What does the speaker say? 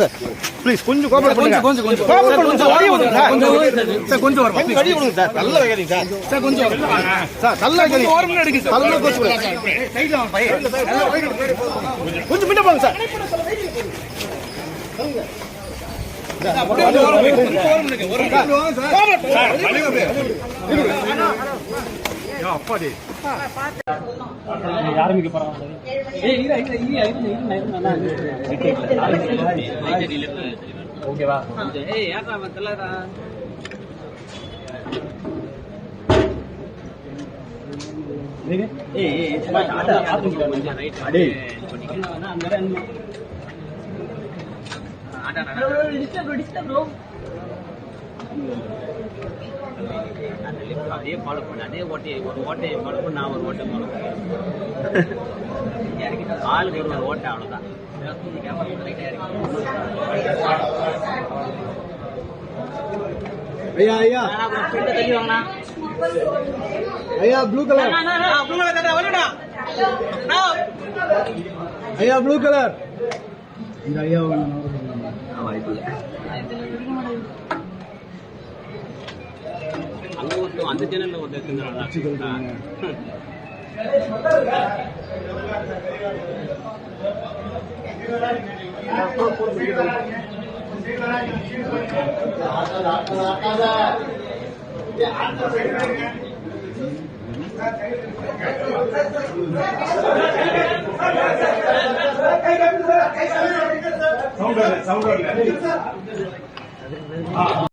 Sir. Please கொஞ்சம் cooperate பண்ணுங்க கொஞ்சம், கொஞ்சம். கோஆபரேட் பண்ணுங்க சார் வழி விடுங்க சார். கொஞ்சம் சார் கொஞ்சம் வரும் கொஞ்சம் வழி விடுங்க. சார். நல்ல வைக்காதீங்க சார்? சார் கொஞ்சம் சார் நல்ல வைக்காதீங்க ஓரமாக எடுங்க சார். நல்ல கோச்சு கொஞ்சம் முன்ன போங்க சார். அப்படியே கொஞ்சம் ஓரமாக எடுங்க. கொஞ்சம் ஓரமாக எடுங்க. ஒரு நிமிஷம். அதே ஃபாலோ பண்ணு. அதே ஓட்டையை ஒரு ஓட்டையை ஃபாலோ பண்ணு நான் ஒரு ஓட்டை ஃபாலோ பண்ணேன் ஆளுக்கு ஒரு ஓட்டை அவ்வளோதான் ஐயா ஐயா. தள்ளி வாங்கண்ணா. ஐயா ப்ளூ கலர் ஐயா ப்ளூ கலர் இந்த ஐயா அங்க ஒருத்தன் அந்த சேனல்ல ஒரு சவுண்ட் சவுண்ட்